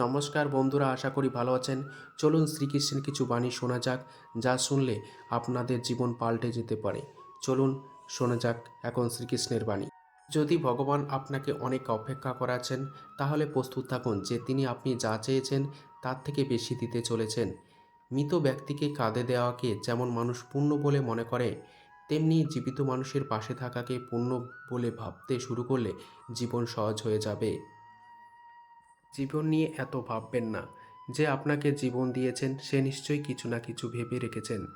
নমস্কার বন্ধুরা, আশা করি ভালো আছেন। চলুন শ্রীকৃষ্ণের কিছু বাণী শোনা যাক, যা শুনলে আপনাদের জীবন পাল্টে যেতে পারে। চলুন শোনা যাক এখন শ্রীকৃষ্ণের বাণী। যদি ভগবান আপনাকে অনেক অপেক্ষা করাচ্ছেন, তাহলে প্রস্তুত থাকুন যে তিনি আপনি যা চেয়েছেন, তার থেকে বেশি দিতে চলেছেন। মৃত ব্যক্তিকে কাঁদে দেওয়াকে যেমন মানুষ পুণ্য বলে মনে করে, তেমনি জীবিত মানুষের পাশে থাকাকে পুণ্য বলে ভাবতে শুরু করলে জীবন সহজ হয়ে যাবে। জীবন নিয়ে এত ভাববেন না। যে আপনাকে জীবন দিয়েছেন, সে নিশ্চয়ই কিছু না কিছু ভেবে রেখেছেন।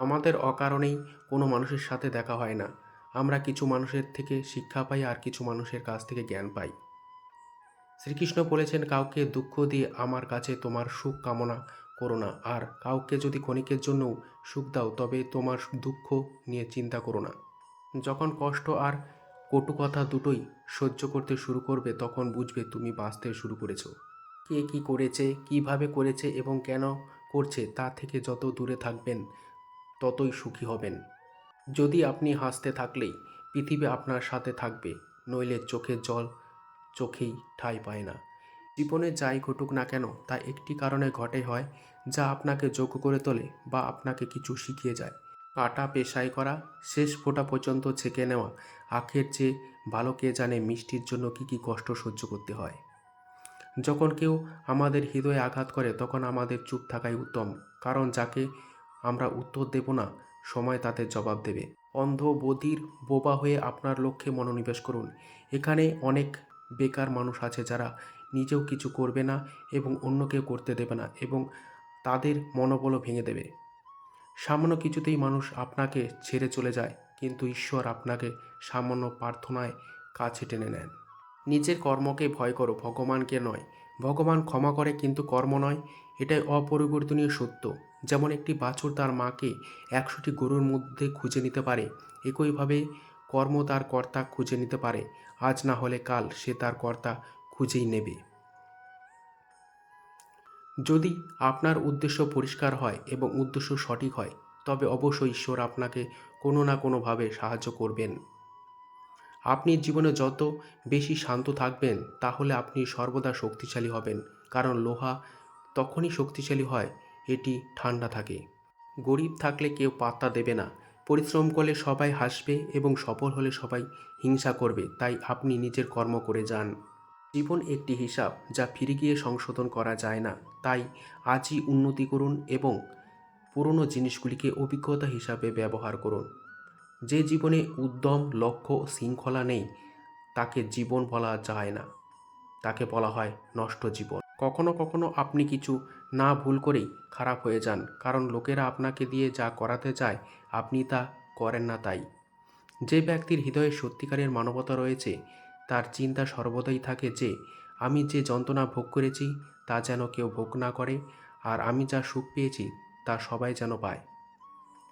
আমাদের অকারণেই কোনো মানুষের সাথে দেখা হয় না। আমরা কিছু মানুষের থেকে শিক্ষা পাই আর কিছু মানুষের কাছ থেকে জ্ঞান পাই। শ্রীকৃষ্ণ বলেছেন, কাউকে দুঃখ দিয়ে আমার কাছে তোমার সুখ কামনা করো না। আর কাউকে যদি ক্ষণিকের জন্য সুখ দাও, তবে তোমার দুঃখ নিয়ে চিন্তা করো না। যখন কষ্ট আর কটু কথা দুটোই সহ্য করতে শুরু করবে তখন বুঝবে তুমি বাঁচতে শুরু করেছ। কে কি করেছে, কীভাবে করেছে এবং কেন করছে তা থেকে যত দূরে থাকবেন, ততই সুখী হবেন। যদি আপনি হাসতে থাকলেই পৃথিবী আপনার সাথে থাকবে, নইলে চোখের জল চোখেই ঠাঁই পায় না। জীবনে যাই ঘটুক না কেন, তা একটি কারণে ঘটে হয়, যা আপনাকে যোগ্য করে তোলে বা আপনাকে কিছু শিখিয়ে যায়। কাটা পেশাই করা, শেষ ফোঁটা পর্যন্ত ছেঁকে নেওয়া, আখের চেয়ে ভালো কে জানে মিষ্টির জন্য কী কী কষ্ট সহ্য করতে হয়। যখন কেউ আমাদের হৃদয়ে আঘাত করে, তখন আমাদের চুপ থাকাই উত্তম, কারণ যাকে আমরা উত্তর দেব না, সময় তাতে জবাব দেবে। অন্ধ বধির বোবা হয়ে আপনার লক্ষ্যে মনোনিবেশ করুন। এখানে অনেক বেকার মানুষ আছে যারা নিজেও কিছু করবে না এবং অন্যকে করতে দেবে না এবং তাদের মনোবলও ভেঙে দেবে। সামান্য কিছুতেই মানুষ আপনাকে ছেড়ে চলে যায়, কিন্তু ঈশ্বর আপনাকে সামান্য প্রার্থনায় কাছে টেনে নেন। নিজের কর্মকে ভয় করো, ভগবানকে নয়। ভগবান ক্ষমা করে, কিন্তু কর্ম নয়। এটাই অপরিবর্তনীয় সত্য। যেমন একটি বাছুর তার মাকে একশোটি গরুর মধ্যে খুঁজে নিতে পারে, একইভাবে কর্ম তার কর্তা খুঁজে নিতে পারে। আজ না হলে কাল সে তার কর্তা খুঁজেই নেবে। যদি আপনার উদ্দেশ্য পরিষ্কার হয় এবং উদ্দেশ্য সঠিক হয়, তবে অবশ্যই ঈশ্বর আপনাকে কোনো না কোনোভাবে সাহায্য করবেন। আপনি জীবনে যত বেশি শান্ত থাকবেন, তাহলে আপনি সর্বদা শক্তিশালী হবেন, কারণ লোহা তখনই শক্তিশালী হয়, এটি ঠান্ডা থাকে। গরিব থাকলে কেউ পাত্তা দেবে না। পরিশ্রম করলে সবাই হাসবে এবং সফল হলে সবাই হিংসা করবে, তাই আপনি নিজের কর্ম করে যান। জীবন একটি হিসাব যা ফিরে গিয়ে সংশোধন করা যায় না। তাই আজই উন্নতি করুন এবং পুরনো জিনিসগুলিকে অভিজ্ঞতা হিসাবে ব্যবহার করুন। যে জীবনে উদ্যম, লক্ষ্য, শৃঙ্খলা নেই, তাকে জীবন বলা যায় না। তাকে বলা হয় নষ্ট জীবন। কখনো কখনো আপনি কিছু না ভুল করেই খারাপ হয়ে যান, কারণ লোকেরা আপনাকে দিয়ে যা করাতে চায়, আপনি তা করেন না তাই। যে ব্যক্তির হৃদয়ে সত্যিকারের মানবতা রয়েছে তার চিন্তা সর্বদাই থাকে যে, আমি যে যন্ত্রণা ভোগ করেছি, তা যেন কেউ ভোগ না করে, আর আমি যা সুখ পেয়েছি, তা সবাই যেন পায়।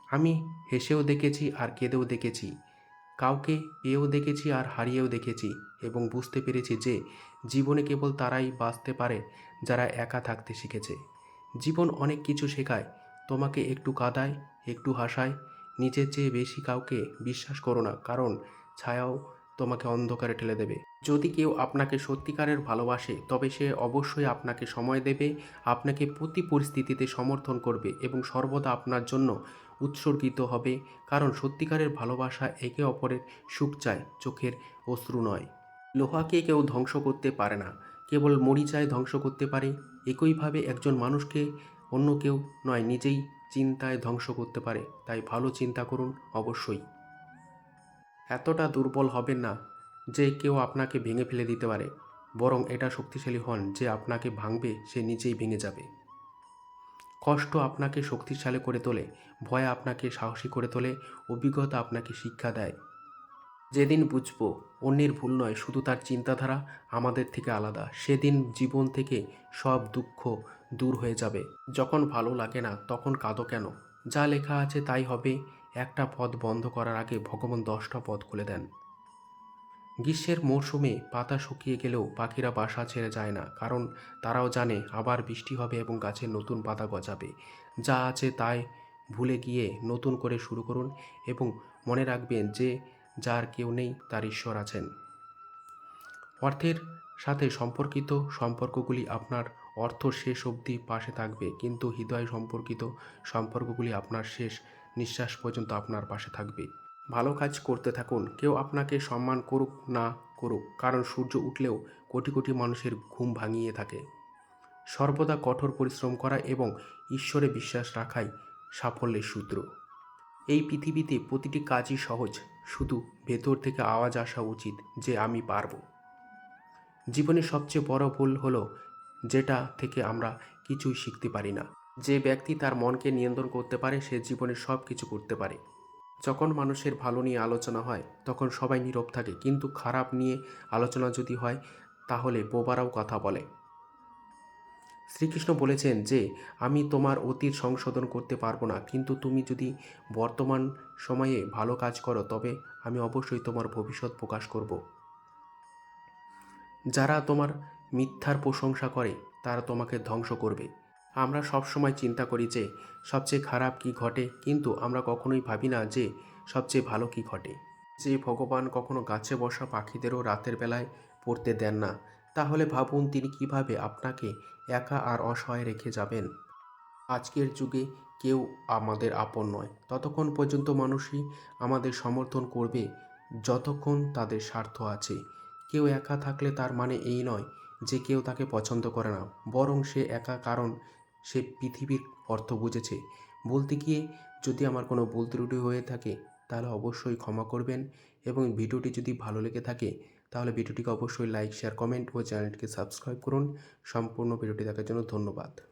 আমি হেসেও দেখেছি আর কেঁদেও দেখেছি, কাউকে পেয়েও দেখেছি আর হারিয়েও দেখেছি, এবং বুঝতে পেরেছি যে, জীবনে কেবল তারাই বাঁচতে পারে, যারা একা থাকতে শিখেছে। জীবন অনেক কিছু শেখায়, তোমাকে একটু কাদায়, একটু হাসায়, নিজের চেয়ে বেশি কাউকে বিশ্বাস করো না, কারণ ছায়াও তোমাকে অন্ধকারে ঠেলে দেবে। যদি কেউ আপনাকে সত্যিকারের ভালোবাসে, তবে সে অবশ্যই আপনাকে সময় দেবে, আপনাকে প্রতি পরিস্থিতিতে সমর্থন করবে এবং সর্বদা আপনার জন্য উৎসর্গিত হবে, কারণ সত্যিকারের ভালোবাসা একে অপরের সুখ চায়, চোখের অশ্রু নয়। লোহাকে কেউ ধ্বংস করতে পারে না, কেবল মরিচায় ধ্বংস করতে পারে। একইভাবে একজন মানুষকে অন্য কেউ নয়, নিজেই চিন্তায় ধ্বংস করতে পারে। তাই ভালো চিন্তা করুন, অবশ্যই। এতটা দুর্বল হবেন না যে কেউ আপনাকে ভেঙে ফেলে দিতে পারে। বরং এটা শক্তিশালী হন যে আপনাকে ভাঙবে, সে নিজেই ভেঙে যাবে। কষ্ট আপনাকে শক্তিশালী করে তোলে, ভয় আপনাকে সাহসী করে তোলে, অভিজ্ঞতা আপনাকে শিক্ষা দেয়। যেদিন বুঝব অন্যের ভুল নয়, শুধু তার চিন্তাধারা আমাদের থেকে আলাদা, সেদিন জীবন থেকে সব দুঃখ দূর হয়ে যাবে। যখন ভালো লাগে না, তখন কাঁদো কেন? যা লেখা আছে তাই হবে। একটা পথ বন্ধ করার আগে ভগবান দশটা পথ খুলে দেন। গ্রীষ্মের মরশুমে পাতা শুকিয়ে গেলেও পাখিরা বাসা ছেড়ে যায় না, কারণ তারাও জানে আবার বৃষ্টি হবে এবং গাছের নতুন পাতা গজাবে। যা আছে তাই ভুলে গিয়ে নতুন করে শুরু করুন এবং মনে রাখবেন যে যার কেউ নেই তার ঈশ্বর আছেন। অর্থের সাথে সম্পর্কিত সম্পর্কগুলি আপনার অর্থ শেষ অবধি পাশে থাকবে, কিন্তু হৃদয় সম্পর্কিত সম্পর্কগুলি আপনার শেষ নিঃশ্বাস পর্যন্ত আপনার পাশে থাকবে। ভালো কাজ করতে থাকুন, কেউ আপনাকে সম্মান করুক না করুক, কারণ সূর্য উঠলেও কোটি কোটি মানুষের ঘুম ভাঙিয়ে থাকে। সর্বদা কঠোর পরিশ্রম করা এবং ঈশ্বরে বিশ্বাস রাখাই সাফল্যের সূত্র। এই পৃথিবীতে প্রতিটি কাজই সহজ, শুধু ভেতর থেকে আওয়াজ আসা উচিত যে আমি পারব। জীবনের সবচেয়ে বড় ভুল হলো যেটা থেকে আমরা কিছুই শিখতে পারি না। যে ব্যক্তি তার মনকে নিয়ন্ত্রণ করতে পারে, সে জীবনে সব কিছু করতে পারে। যখন মানুষের ভালো নিয়ে আলোচনা হয়, তখন সবাই নীরব থাকে, কিন্তু খারাপ নিয়ে আলোচনা যদি হয়, তাহলে বোবারাও কথা বলে। শ্রীকৃষ্ণ বলেছেন যে, আমি তোমার অতীত সংশোধন করতে পারব না, কিন্তু তুমি যদি বর্তমান সময়ে ভালো কাজ করো, তবে আমি অবশ্যই তোমার ভবিষ্যৎ প্রকাশ করব। যারা তোমার মিথ্যার প্রশংসা করে, তারা তোমাকে ধ্বংস করবে। আমরা সব সময় চিন্তা করি যে, সবচেয়ে খারাপ কি ঘটে? কিন্তু আমরা কখনোই ভাবি না যে, সবচেয়ে ভালো কি ঘটে। যে ভগবান কখনো গাছে বসা পাখিদেরও রাতের বেলায় পড়তে দেন না, তাহলে ভাবুন তিনি কীভাবে আপনাকে একা আর অসহায় রেখে যাবেন। আজকের যুগে কেউ আমাদের আপন নয়। ততক্ষণ পর্যন্ত মানুষই আমাদের সমর্থন করবে, যতক্ষণ তাদের স্বার্থ আছে। কেউ একা থাকলে তার মানে এই নয় যে, কেউ তাকে পছন্দ করে না, বরং সে একা কারণ সে পৃথিবীর অর্থ বুঝেছে। বলতে গিয়ে যদি আমার কোনো ভুল ত্রুটি হয়ে থাকে, তাহলে অবশ্যই ক্ষমা করবেন এবং ভিডিওটি যদি ভালো লেগে থাকে, তাহলে ভিডিওটিকে অবশ্যই লাইক, শেয়ার, কমেন্ট ও চ্যানেলটিকে সাবস্ক্রাইব করুন। সম্পূর্ণ ভিডিওটি দেখার জন্য ধন্যবাদ।